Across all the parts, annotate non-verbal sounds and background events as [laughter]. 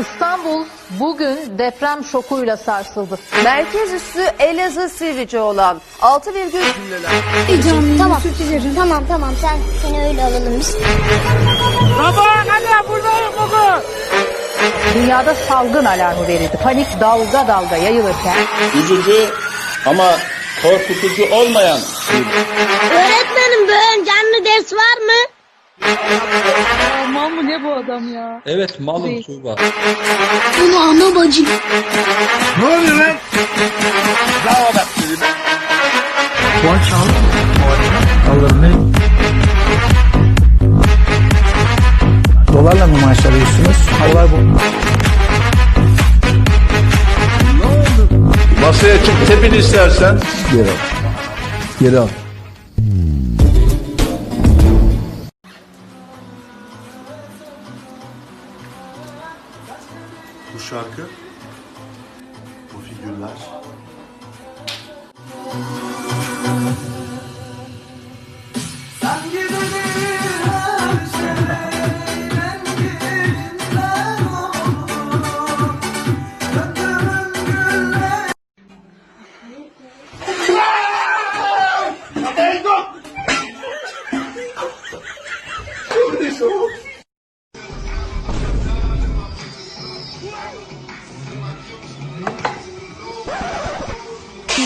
İstanbul bugün deprem şokuyla sarsıldı. Merkez üssü Elazığ Sivrice olan 6,1 Canım tamam. Tamam tamam sen seni öyle alalım biz. Dünyada salgın alarmı verildi. Panik dalga dalga yayılırken üzücü ama korkutucu olmayan Öğretmenim bugün canlı ders var mı? Evet malum Tuğba. Bunu ana bacım. Dolarla mı maaş alıyorsunuz? Olay bu. Masaya çık tepin istersen. Geri al. Geri al. Bu şarkı, bu figürler.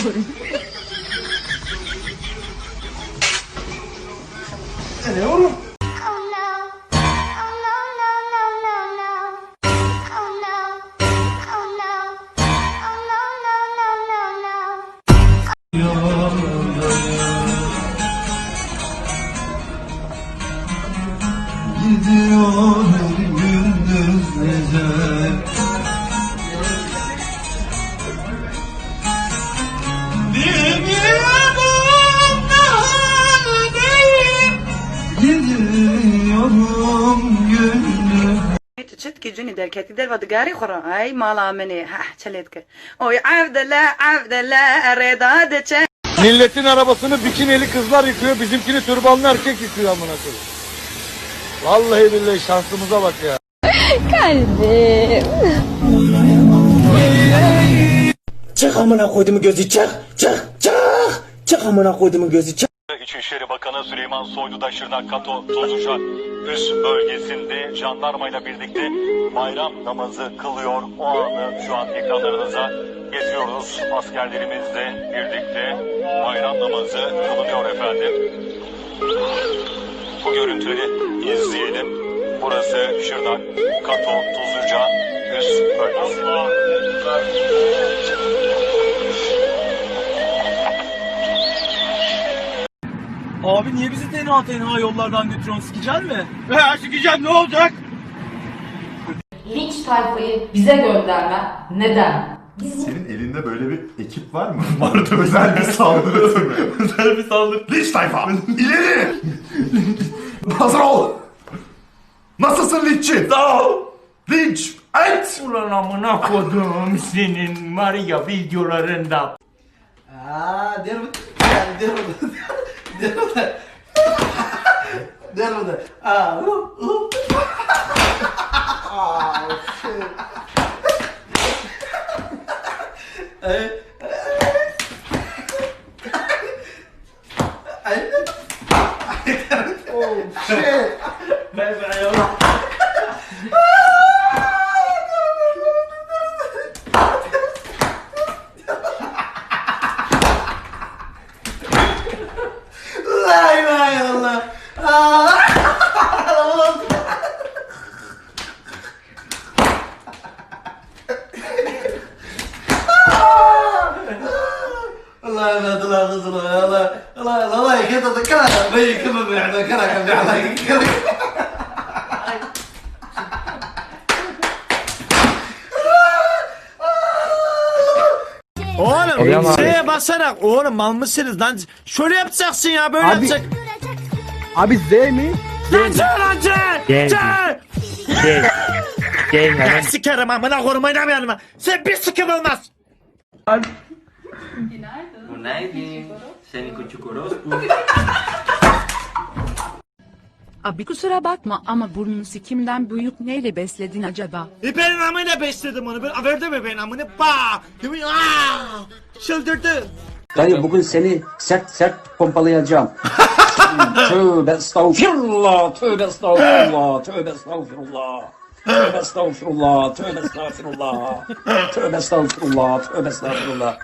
Oh تشتكي جوني دار كاتي دار ودقاري خرا اي مالا مني ها çeletke oy avdala avdala reda deçe Milletin arabasını bikineli kızlar yıkıyor, bizimkini türbanlı erkek yıkıyor amına koyayım. Vallahi billahi şansımıza bak ya. Çık amına koyduğumu gözü çık. Çık çık. Çık amına koyduğumu gözü çık. İçişleri Bakanı Süleyman Soylu da Şırnak Kato Tuzluca üst bölgesinde jandarmayla birlikte bayram namazı kılıyor. O anı şu an ekranlarınıza getiriyoruz. Askerlerimizle birlikte bayram namazı kılınıyor efendim. Bu görüntüleri izleyelim. Burası Şırnak Kato Tuzluca üst bölgesi. Abi niye bizi tenha tenha yollardan götürüyorsun? Sikeceksin mi? He sikeceğim ne olacak? linç tayfayı bize gönderme neden? Senin elinde böyle bir ekip var mı? [laughs] Vardı özel bir saldırı [laughs] özel bir saldırı. Linç tayfa! İleri! Hazır ol! Nasılsın linççi? Sağ ol! Linç! Et! Ulan amına koduğum senin var ya videolarında. Aa, der mi? Der mi? Aa, hu, hu. Aa. Ay, ay. Oh shit. Bye bye. Oğlum şeye basarak oğlum mal mısınız lan? Şöyle yapacaksın ya böyle Abi- yapacak. Abi Z mi? Lan C lan C! C! Ya Sikerim amına koyayım oynamayalım ha. Sen bir sikim olmaz. [laughs] Abi kusura bakma ama burnun sikimden büyük neyle besledin acaba? E benim amına besledim onu. Ben verdi mi benim amına? Ba! Değil mi? Aa! Çıldırdı. Dayı bugün seni sert sert pompalayacağım. [laughs] tövbe estağfirullah, tövbe estağfirullah, tövbe estağfirullah. Tövbe estağfirullah, tövbe estağfirullah. Tövbe estağfirullah, tövbe estağfirullah.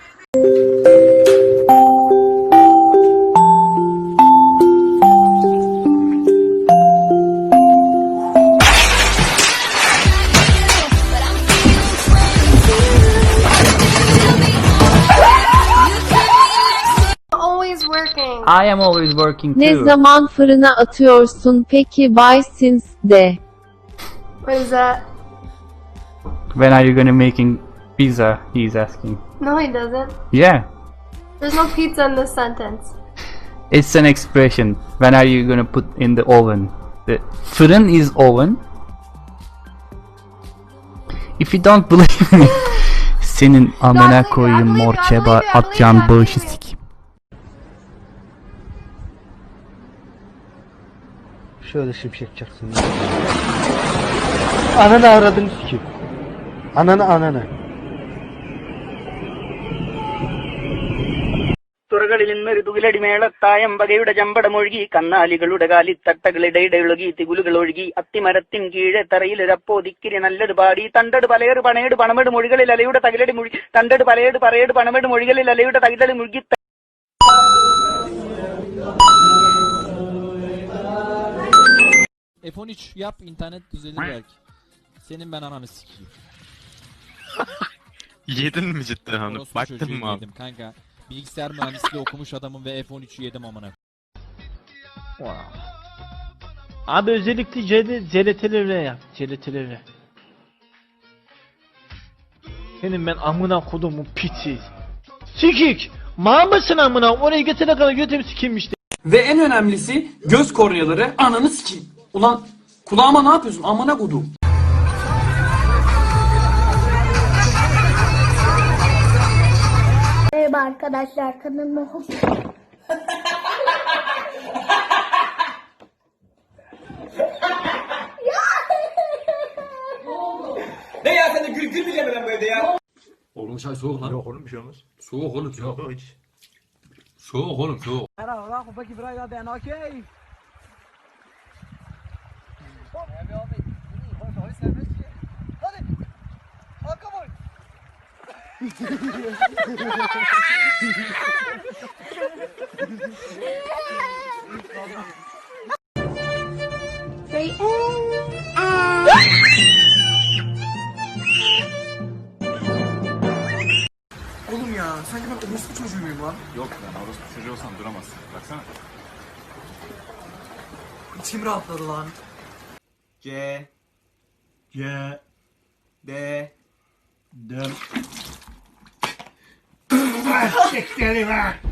I am always working Ne zaman fırına atıyorsun peki Bay Sims de? What is that? When are you gonna making pizza? He's asking. No, he doesn't. Yeah, There's no pizza in this sentence. it's an expression. When are you gonna put in the oven? The fırın is oven. If you don't believe me, [laughs] senin amına koyayım mor çeba atacağım bağışı sikeyim. Şöyle şimşek çaksın. Ananı aradın ki. Ananı ananı. തുറകളിൽ നിന്നൊരു തുകിലടി മേളത്തായം വകയുടെ ചമ്പടമൊഴുകി കന്നാലികളുടെ കാലിത്തട്ടകളിടയിടൊഴുകി തികുലുകൾ ഒഴുകി അത്തിമരത്തിൻ കീഴെ തറയിലൊരപ്പോ ദിക്കിരി നല്ലൊരു പാടി തണ്ടട് പലയേട് പണയട് പണമെട് മൊഴികളിൽ അലയുടെ തകിലടി മുഴുകി തണ്ടട് പലയേട് പറയട് പണമെട് മൊഴികളിൽ അലയുടെ തകിലടി മുഴുകി F13 yap internet düzelir belki. Senin ben ananı sikeyim. [laughs] Yedin mi cidden hanım? Orospu Baktın çocuğu mı abi? yedim kanka. Bilgisayar mühendisliği okumuş adamım ve F13'ü yedim amına. Abi özellikle CLT'lerle yap. CLT'lerle. Senin ben amına kodumun piçi. Sikik! Mal mısın amına? Oraya götüne kadar götümü sikeyim işte. Ve en önemlisi göz korneaları ananı sikeyim. Ulan kulağıma ne yapıyorsun amına kodum. Merhaba arkadaşlar kanalıma hoş [laughs] Ne ya sen de gül gül bile mi bu evde ya? Oğlum çay soğuk lan. Yok oğlum bir şey olmaz. Soğuk oğlum soğuk. Yok hiç. Soğuk oğlum soğuk. Oğlum ya sanki ben orospu çocuğu muyum lan? Yok lan orospu çocuğu olsan duramazsın. Baksana. İçim rahatladı lan. J. J. D. D. Siktir i meg!